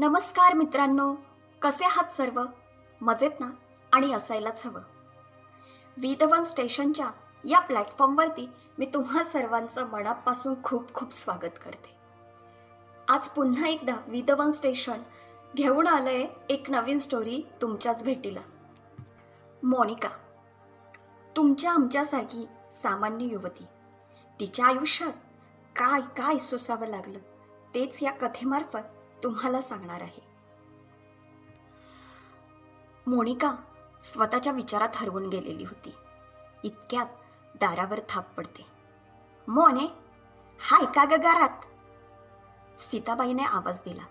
नमस्कार मित्रांनो. कसे आहात सर्व? मजेत ना? आणि असायलाच हवं. विधवन स्टेशनच्या या प्लॅटफॉर्मवरती मी तुम्हा सर्वांचं मनापासून खूप खूप स्वागत करते. आज पुन्हा एकदा विधवन स्टेशन घेऊन आलंय एक नवीन स्टोरी तुमच्याच भेटीला. मोनिका तुमच्या आमच्यासारखी सामान्य युवती. तिच्या आयुष्यात काय काय सोसावं लागलं तेच या कथेमार्फत तुम्हाला सांगणार आहे. मोनिका स्वतःच्या विचारात हरवून गेलेली होती. इतक्यात दारावर थाप पडते. मोने हाय का ग गारात सीताबाईने आवाज दिला.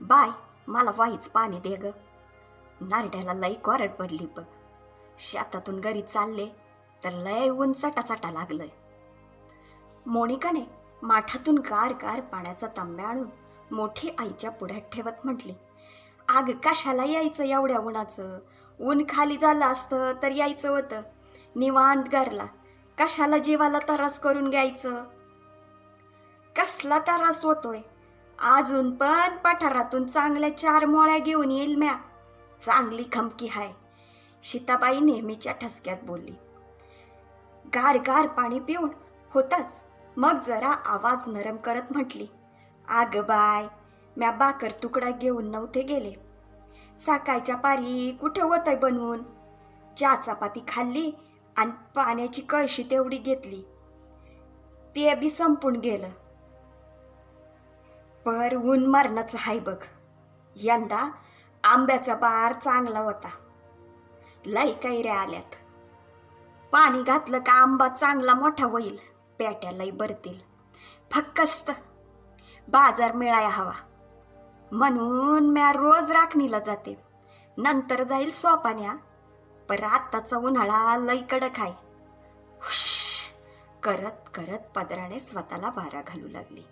बाय मला वाईच पाणी दे ग. नारड्याला लई कोरड पडली बघ. शेतातून घरी चालले तर लय ऊन चटाचाटा लागलंय. मोनिकाने माठातून गार गार पाण्याचा तांब्या आणून मोठी आईच्या पुढ्यात ठेवत म्हटली आग कशाला यायचं एवढ्या उन्हाचं? ऊन खाली झालं असतं तर यायचं होतं. निवांत गरला कशाला जीवाला तरस करून घ्यायचं? कसला तरस होतोय? अजून पण पठारातून चांगल्या चार मोळ्या घेऊन येईल म्या. चांगली खमकी हाय. सीताबाई नेहमीच्या ठसक्यात बोलली. गार गार पाणी पिऊन होताच. मग जरा आवाज नरम करत म्हटली आग बाय. म्या बाकर तुकडा घेऊन नव्हते गेले. सकाळच्या पारी कुठं होतंय बनवून? चहा चपाती खाल्ली आणि पाण्याची कळशी तेवढी घेतली. ते बी संपून गेलं. पर ऊन मरणाचं हाय बघ. यंदा आंब्याचा बार चांगला होता. लई कैऱ्या आल्यात. पाणी घातलं का आंबा चांगला मोठा होईल. पेट्या लई भरतील फक्कस्त. बाजार मिळाया हवा. म्हणून म्या रोज राखणीला जाते. नंतर जाईल सोपान्या पर आत्ताचा उन्हाळा लई कडक आहे. हुश करत करत पदराने स्वतःला वारा घालू लागली.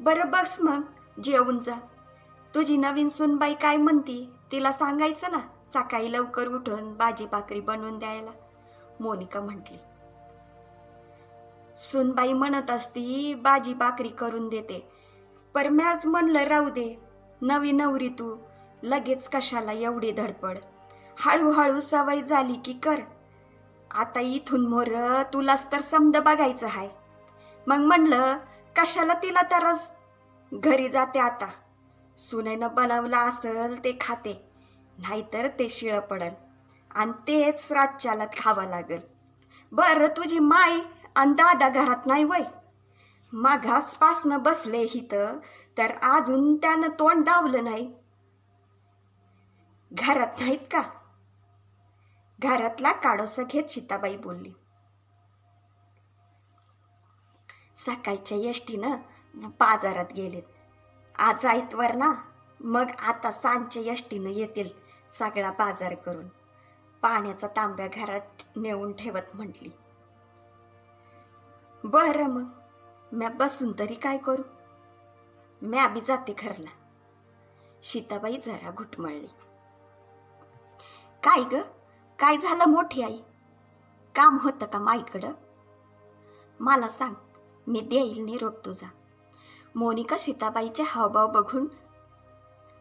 बरं बस मग जेवून जा. तुझी नवीन सुनबाई काय म्हणती तिला सांगायचं ना सकाळी लवकर उठून भाजी भाकरी बनवून द्यायला. मोनिका म्हटली सुनबाई म्हणत असती भाजी भाकरी करून देते. पर मॅच म्हणलं राहू दे नवी नवरी तू लगेच कशाला एवढी धडपड? हळूहळू सवय झाली की कर. आता इथून मोर तुलाच तर समद बघायचं हाय. मग म्हणलं कशाला तिला तरच घरी जाते आता. सुनेनं बनवलं असल ते खाते नाहीतर ते शिळं पडल. आणि तेच रातच्याला खावं लागल. बरं तुझी माय आणि दादा घरात नाही वय. माघासपासनं बसले हित तर अजून त्यानं तोंड दावलं नाही. घरात नाहीत का? घरातला काडोसा घेत सीताबाई बोलली. सकाळच्या यष्टीनं बाजारात गेलेत. आज आयतवर ना मग आता सांजच्या यष्टीनं येतील सगळा बाजार करून. पाण्याचा तांब्या घरात नेऊन ठेवत म्हटली. बरं मग. म्या बसून तरी काय करू? म्या बी जाते घरला. सीताबाई जरा घुटमळली. काय ग? काय झालं मोठी आई? काम होतं का माईकडं? मला सांग मी देईल निरोप तुझा. मोनिका सीताबाईचे हावभाव बघून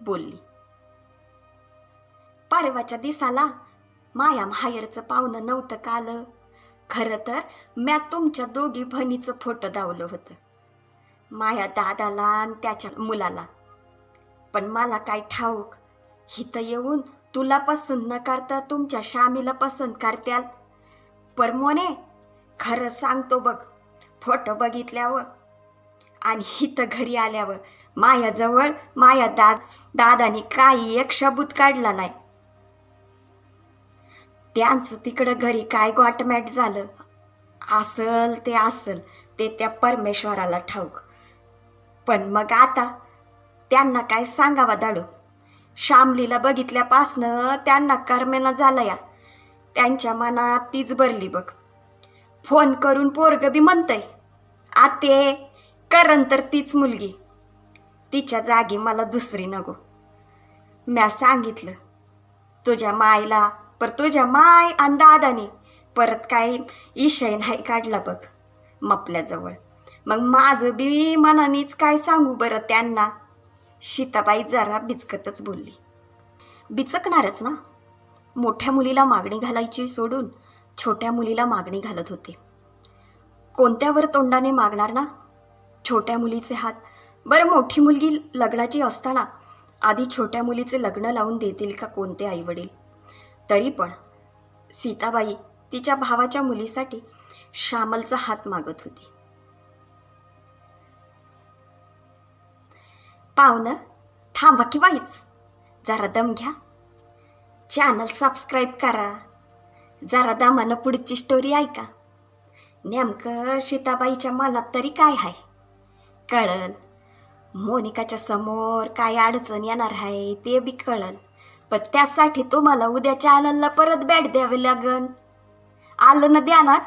बोलली. परवाच्या दिसाला माया माहेरचं पाहुणं नव्हतं काल. खरं तर म्या तुमच्या दोघी बहिणीचं फोटो दावलं होतं. माया दादाला आणि त्याच्या मुलाला. पण मला काय ठाऊक हिथं येऊन तुला पसंत न करता तुमच्या शामीला पसंत करत्याल. पर मोने खरं सांगतो बघ फोटो बघितल्यावर आणि हिथं घरी आल्यावर मायाजवळ माया दाद दादानी काही एक शबूत काढला नाही. त्यांचं तिकडं घरी काय गॉटमॅट झालं? असल ते असल ते त्या परमेश्वराला ठाऊक. पण मग आता त्यांना काय सांगावा दाडू? शामलीला बघितल्यापासनं त्यांना कर्मेनं झालं या त्यांच्या मनात तीच भरली बघ. फोन करून पोरग बी म्हणतंय आते करण तर तीच मुलगी. तिच्या जागी मला दुसरी नको. म्या सांगितलं तुझ्या मायला पर तुझ्या माय आणि दादाने परत काय इशय नाही काढला बघ मपल्याजवळ. मग माझं बी मनानेच काय सांगू बरं त्यांना? शीताबाई जरा बिचकतच बोलली. बिचकणारच ना? मोठ्या मुलीला मागणी घालायची सोडून छोट्या मुलीला मागणी घालत होते. कोणत्यावर तोंडाने मागणार ना? छोट्या मुलीचे हात. बरं मोठी मुलगी लग्नाची असताना आधी छोट्या मुलीचे लग्न लावून देतील का कोणते आईवडील? तरी पण सीताबाई तिच्या भावाच्या मुलीसाठी श्यामलचा हात मागत होती. पाहुणं थांबा की बाईच. जरा दम घ्या. चॅनल सबस्क्राईब करा. जरा दमानं पुढची स्टोरी ऐका. नेमकं सीताबाईच्या मनात तरी काय आहे? कळल मोनिकाच्या समोर काय अडचण येणार आहे ते बी कळल पण त्यासाठी तुम्हाला उद्या चॅनलला परत बॅट द्यावी लागन. आलं ना ध्यानात?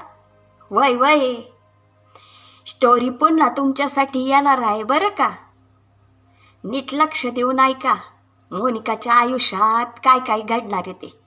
वय वय. स्टोरी पुन्हा तुमच्यासाठी येणार आहे बरं का? नीट लक्ष देऊन ऐका मोनिकाच्या आयुष्यात काय काय घडणार आहे ते.